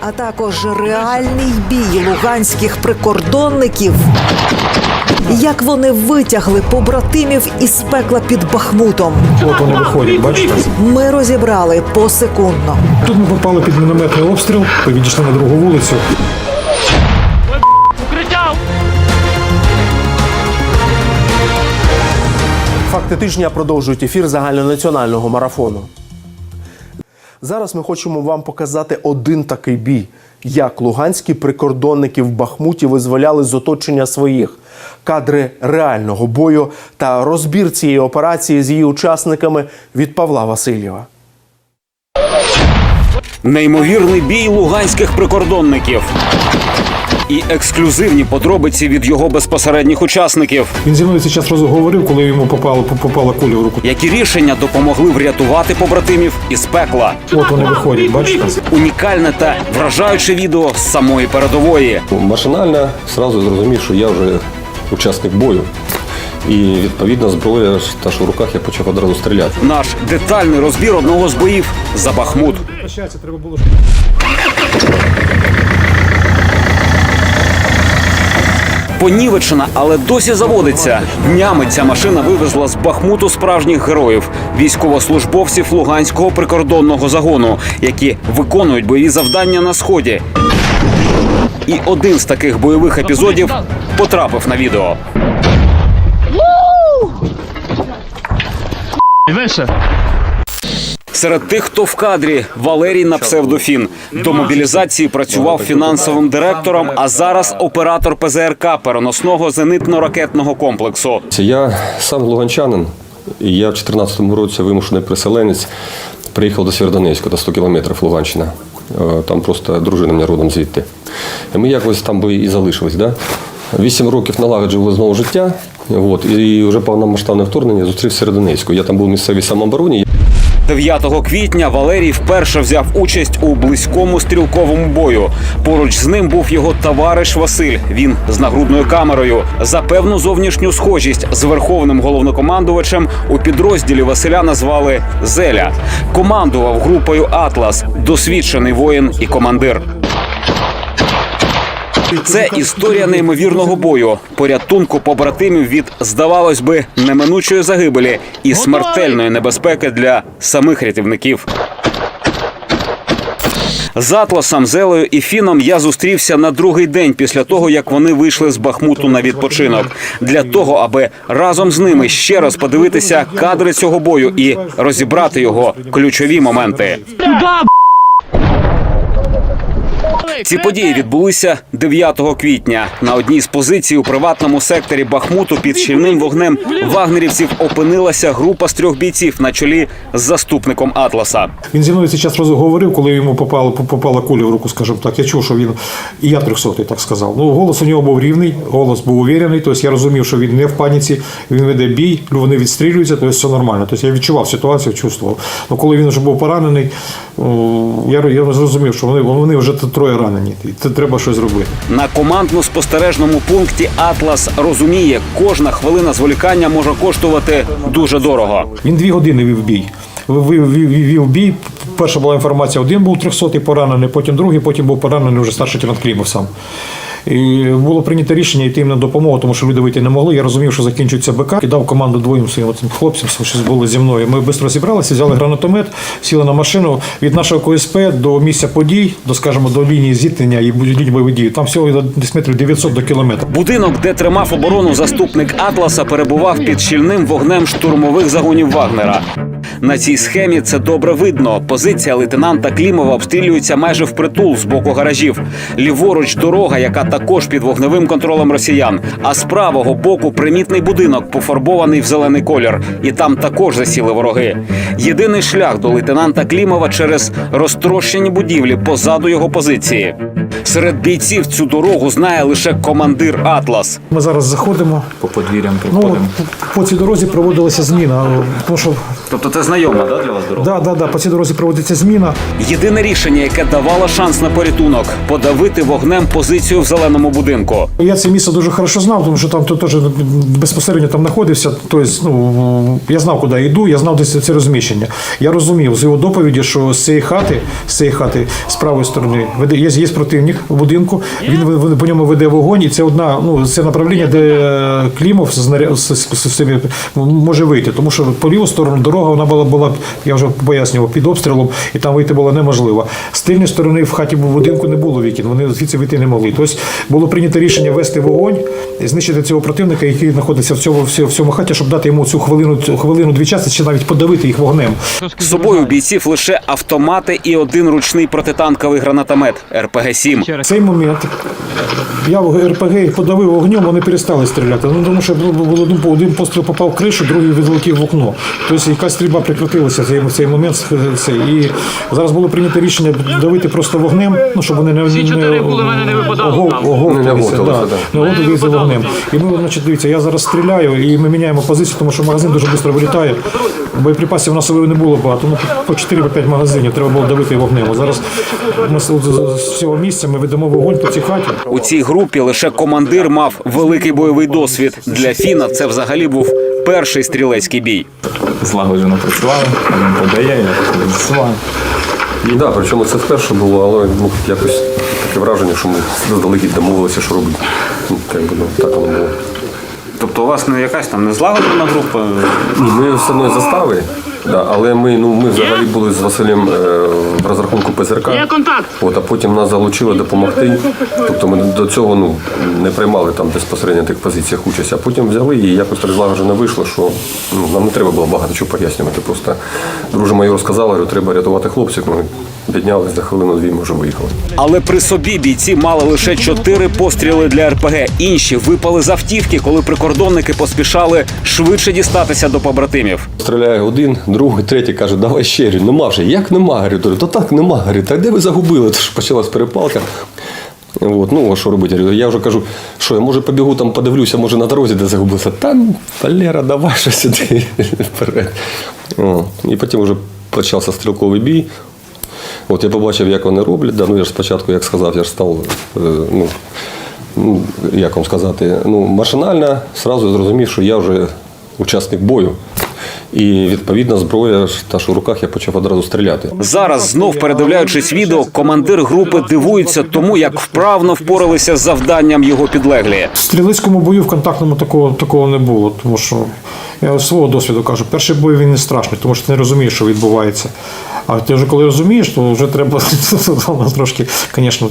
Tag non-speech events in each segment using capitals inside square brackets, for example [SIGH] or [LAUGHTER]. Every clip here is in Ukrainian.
а також реальний бій луганських прикордонників. Як вони витягли побратимів із пекла під Бахмутом, От вони виходять, бачите? ми розібрали посекундно. Тут ми попали під мінометний обстріл, відійшли на другу вулицю. Факти тижня продовжують ефір загальнонаціонального марафону. Зараз ми хочемо вам показати один такий бій, як луганські прикордонники в Бахмуті визволяли з оточення своїх кадри реального бою та розбір цієї операції з її учасниками від Павла Васильєва. Неймовірний бій луганських прикордонників і ексклюзивні подробиці від його безпосередніх учасників, Він зі мною час розговорив, коли йому попала, попала куля в руку. які рішення допомогли врятувати побратимів із пекла. От вони виходять, бачите? Унікальне та вражаюче відео з самої передової. Машинально сразу зрозумів, що я вже учасник бою. І відповідно зброя та що в руках я почав одразу стріляти. Наш детальний розбір одного з боїв за Бахмут. Треба було. Понівечена, але досі заводиться. Днями ця машина вивезла з Бахмуту справжніх героїв, військовослужбовців Луганського прикордонного загону, які виконують бойові завдання на сході. І один з таких бойових епізодів потрапив на відео. Вище. Серед тих, хто в кадрі, Валерій на псевдофін. До мобілізації працював фінансовим директором, а зараз оператор ПЗРК переносного зенитно-ракетного комплексу. Я сам луганчанин, і я в 2014 році вимушений переселенець. Приїхав до Сєвєродонецька, до 100 кілометрів Луганщина. Е, Там просто дружина мене родом звідти. І ми якось там би і залишились. Да? Вісім років налагоджували знову життя. От, і вже повномасштабне вторгнення зустрів в Сєвєродонецьку. Я там був в місцевій самообороні. 9 квітня Валерій вперше взяв участь у близькому стрілковому бою. Поруч з ним був його товариш Василь. Він з нагрудною камерою. За певну зовнішню схожість з верховним головнокомандувачем у підрозділі Василя назвали Зеля. Командував групою Атлас, досвідчений воїн і командир. Це історія неймовірного бою, порятунку побратимів від, здавалось би, неминучої загибелі і смертельної небезпеки для самих рятівників. З Атласом, Зелею і Фіном я зустрівся на другий день після того, як вони вийшли з Бахмуту на відпочинок, для того, аби разом з ними ще раз подивитися кадри цього бою і розібрати його ключові моменти. Ці події відбулися 9 квітня. На одній з позицій у приватному секторі Бахмуту під щільним вогнем вагнерівців опинилася група з трьох бійців на чолі з заступником Атласа. Він зі мною час розговорив, коли йому попала, попала куля в руку, скажімо так. Я чув, що він і я трьохсотий, так сказав. Ну, голос у нього був рівний, голос був уверений. Тобто я розумів, що він не в паніці, він веде бій, вони відстрілюються, тобто все нормально. Тобто я відчував ситуацію, чувствував. Ну коли він вже був поранений, я, я зрозумів, що вони, вони вже троє ранені. І це треба щось зробити. На командно-спостережному пункті Атлас розуміє, кожна хвилина зволікання може коштувати дуже дорого. Він дві години вів бій. Вів, бій. Перша була інформація, один був 300 поранений, потім другий, потім був поранений вже старший лейтенант Клімов сам. І було прийнято рішення йти їм на допомогу, тому що люди вийти не могли. Я розумів, що закінчується БК. І дав команду двоїм своїм цим хлопцям, що були зі мною. Ми швидко зібралися, взяли гранатомет, сіли на машину від нашого КСП до місця подій, до скажімо, до лінії зіткнення і лінії бойових дій. Там всього десь метрів 900 до кілометра. Будинок, де тримав оборону заступник Атласа, перебував під щільним вогнем штурмових загонів Вагнера. На цій схемі це добре видно. Позиція лейтенанта Клімова обстрілюється майже впритул з боку гаражів. Ліворуч дорога, яка також під вогневим контролем росіян. А з правого боку примітний будинок, пофарбований в зелений колір. І там також засіли вороги. Єдиний шлях до лейтенанта Клімова через розтрощені будівлі позаду його позиції. Серед бійців цю дорогу знає лише командир Атлас. Ми зараз заходимо. по подвір'ям Ну, по цій дорозі проводилася зміна, тому що Тобто це знайома да, для вас дорога? Да, да, да, по цій дорозі проводиться зміна. Єдине рішення, яке давало шанс на порятунок подавити вогнем позицію в зеленому будинку. Я це місце дуже хорошо знав, тому що там то теж безпосередньо там знаходився. Тобто, ну, я знав, куди я йду, я знав, де це розміщення. Я розумів з його доповіді, що з цієї хати, з цієї хати, з правої сторони, веде, є, є противник в будинку, він, по ньому веде вогонь, і це одна, ну, це направлення, де Клімов з, з, з, з, цими, ну, може вийти. Тому що по ліву сторону дорога вона була, була, я вже пояснював, під обстрілом, і там вийти було неможливо. З тильної сторони в хаті в будинку не було вікін, вони звідси вийти не могли. Тобто було прийнято рішення вести вогонь, і знищити цього противника, який знаходиться в цьому, в цьому хаті, щоб дати йому цю хвилину, цю хвилину дві часи, чи навіть подавити їх вогнем. З собою у бійців лише автомати і один ручний протитанковий гранатомет РПГ-7. В цей момент я в РПГ подавив вогнем, вони перестали стріляти. Ну, тому що один, постріл попав в кришу, другий відлетів в окно. Тобто якась стрільба прекратилася в цей, цей момент. Це. І зараз було прийнято рішення давити просто вогнем, ну, щоб вони не, Всі чотири були, в мене не випадало ого- Не оговтувалися, да. да. Вогнем. І ми, значить, дивіться, я зараз стріляю, і ми міняємо позицію, тому що магазин дуже швидко вилітає. Боєприпасів у нас не було багато, ну по 4-5 магазинів треба було давити вогнем. А Зараз ми з цього місця ми ведемо вогонь по цій хаті. У цій групі лише командир мав великий бойовий досвід. Для Фіна це взагалі був перший стрілецький бій. злагоджено працювали, він подає, я працював. І да, причому це вперше було, але ну, якось таке враження, що ми заздалегідь домовилися, що робити. Ну, як би, ну, так воно було. Тобто у вас не якась там незлагоджена група? Ні, ми з одної застави, да, але ми, ну, ми взагалі були з Василем е, в розрахунку ПЗРК. Є контакт. От, а потім нас залучили допомогти. Тобто ми до цього ну, не приймали там безпосередньо тих позиціях участь, а потім взяли і якось так злагоджено вийшло, що ну, нам не треба було багато чого пояснювати. Просто друже майор сказала, що треба рятувати хлопців. Ми піднялись за хвилину-дві, ми вже виїхали. Але при собі бійці мали лише чотири постріли для РПГ. Інші випали з автівки, коли прикордонники поспішали швидше дістатися до побратимів. Стріляє один, другий, третій каже, давай ще Говорю, нема вже. Як нема? Говорю, то так нема. Говорю, так де ви загубили? Тож почалась перепалка. От, ну, а що робити? Я вже кажу, що я може побігу там, подивлюся, може на дорозі, де загубився. Та Валера, давай ще сюди. [LAUGHS] О, І потім вже почався стрілковий бій. От я побачив, як вони роблять. Да, ну, я ж спочатку, як сказав, я ж став, е, ну, як вам сказати, ну, машинально зразу зрозумів, що я вже учасник бою. І відповідна зброя, та що в руках, я почав одразу стріляти. Зараз, знов передивляючись відео, командир групи дивується тому, як вправно впоралися з завданням його підлеглі. В стрілецькому бою в контактному такого, такого не було, тому що я з свого досвіду кажу, перший бой він не страшний, тому що ти не розумієш, що відбувається. А ти вже коли розумієш, то вже треба [LAUGHS] трошки, звісно,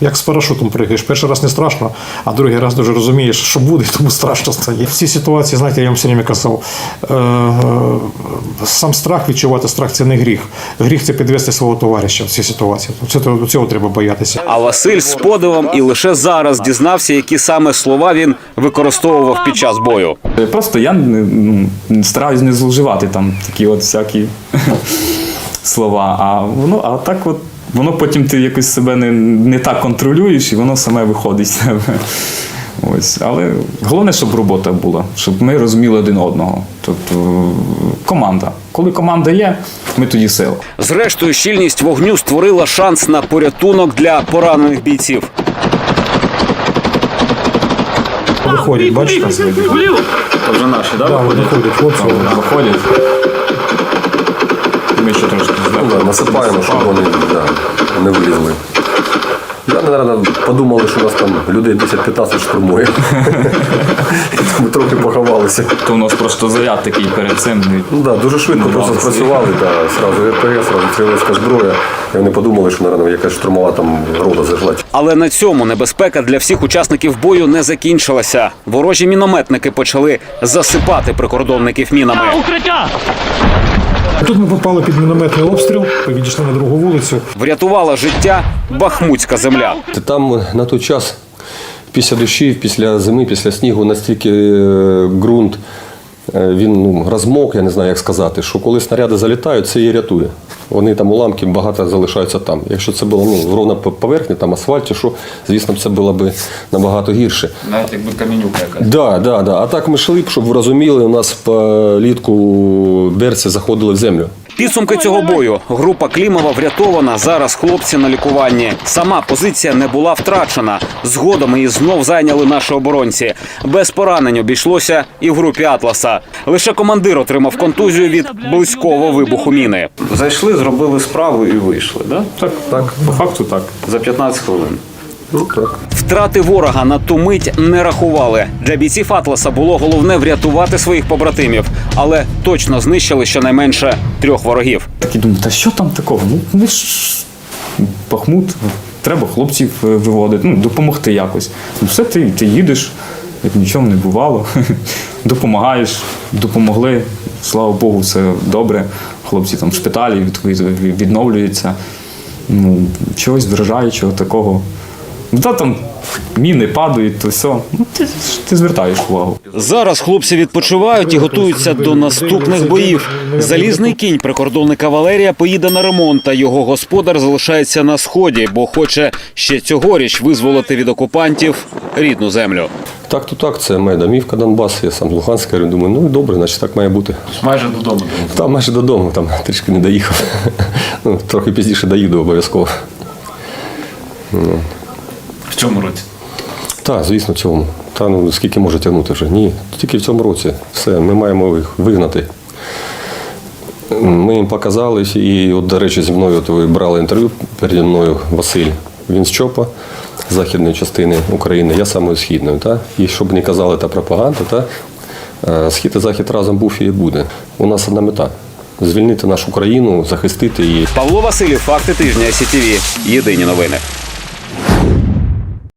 як з парашутом пригаєш. Перший раз не страшно, а другий раз дуже розумієш, що буде, [LAUGHS] тому страшно стає. В цій ситуації, знаєте, я вам все время казав, е, е, сам страх відчувати страх це не гріх. Гріх це підвести свого товариша в цій ситуації. Це, цього треба боятися. А Василь з подивом і лише зараз дізнався, які саме слова він використовував під час бою. Просто я ну, стараюсь не зловживати там такі от всякі [LAUGHS] слова. А воно, а так от воно потім ти якось себе не, не так контролюєш, і воно саме виходить з тебе. Ось. Але головне, щоб робота була, щоб ми розуміли один одного. Тобто команда. Коли команда є, ми тоді сила. Зрештою, щільність вогню створила шанс на порятунок для поранених бійців. Виходять, бачите? Це вже наші, Да, виходять, хлопці. Виходять. Ми ще трошки насипаємо, щоб вони да, не вилізли. Я, мабуть, подумали, що у нас там людей 10-15 штурмує. Ми трохи поховалися. То у нас просто заряд такий перед цим. Ну да, дуже швидко просто спрацювали, да, сразу РПГ, сразу стрілецька зброя. І вони подумали, що, мабуть, якась штурмова там рода зайшла. Але на цьому небезпека для всіх учасників бою не закінчилася. Ворожі мінометники почали засипати прикордонників мінами. Укриття. Тут ми попали під мінометний обстріл, відійшли на другу вулицю. Врятувала життя бахмутська земля. Там на той час, після дощів, після зими, після снігу, настільки е, ґрунт е, він ну, розмок, я не знаю, як сказати, що коли снаряди залітають, це її рятує. Вони там уламки багато залишаються там. Якщо це було ну, ровно по поверхні, там асфальт, чи що, звісно, це було б набагато гірше. Навіть якби камінюка якась. Да, да, да. А так ми йшли, б, щоб ви розуміли, у нас по літку берці заходили в землю. Підсумки цього бою. Група Клімова врятована. Зараз хлопці на лікуванні. Сама позиція не була втрачена. Згодом її знов зайняли наші оборонці. Без поранень обійшлося і в групі Атласа. Лише командир отримав контузію від близького вибуху міни. Зайшли, зробили справу і вийшли. Да? Так, так. По факту так. За 15 хвилин. Втрати ворога на ту мить не рахували. Для бійців Атласа було головне врятувати своїх побратимів, але точно знищили щонайменше трьох ворогів. Такий думаю, та що там такого? Ну ми ж Бахмут, треба хлопців е, виводити, ну, допомогти якось. Ну все, ти, ти їдеш, як нічого не бувало. [LAUGHS] Допомагаєш, допомогли. Слава Богу, все добре. Хлопці там в шпиталі від, від- відновлюються. Ну, чогось вражаючого такого. Ну, та там міни падають, то все. Ну, ти, ти звертаєш увагу. Зараз хлопці відпочивають і готуються до наступних боїв. Залізний кінь прикордонника Валерія поїде на ремонт, а його господар залишається на сході, бо хоче ще цьогоріч визволити від окупантів рідну землю. Так, то так, це моя домівка Донбас, я сам з Луганська, я думаю, ну добре, значить так має бути. Майже додому. Там майже додому, там трішки не доїхав. [LAUGHS] Ну, трохи пізніше доїду обов'язково. В цьому році. Так, звісно, в цьому. Та ну скільки може тягнути вже? Ні. Тільки в цьому році. Все, ми маємо їх вигнати. Ми їм показали, і от, до речі, зі мною от ви брали інтерв'ю переді мною Василь. Він з ЧОПа, з західної частини України, я самої східної. Та? І щоб не казали та пропаганда, та? е, схід і захід разом був і буде. У нас одна мета звільнити нашу країну, захистити її. Павло Василів, факти тижня СІТВ. Єдині новини.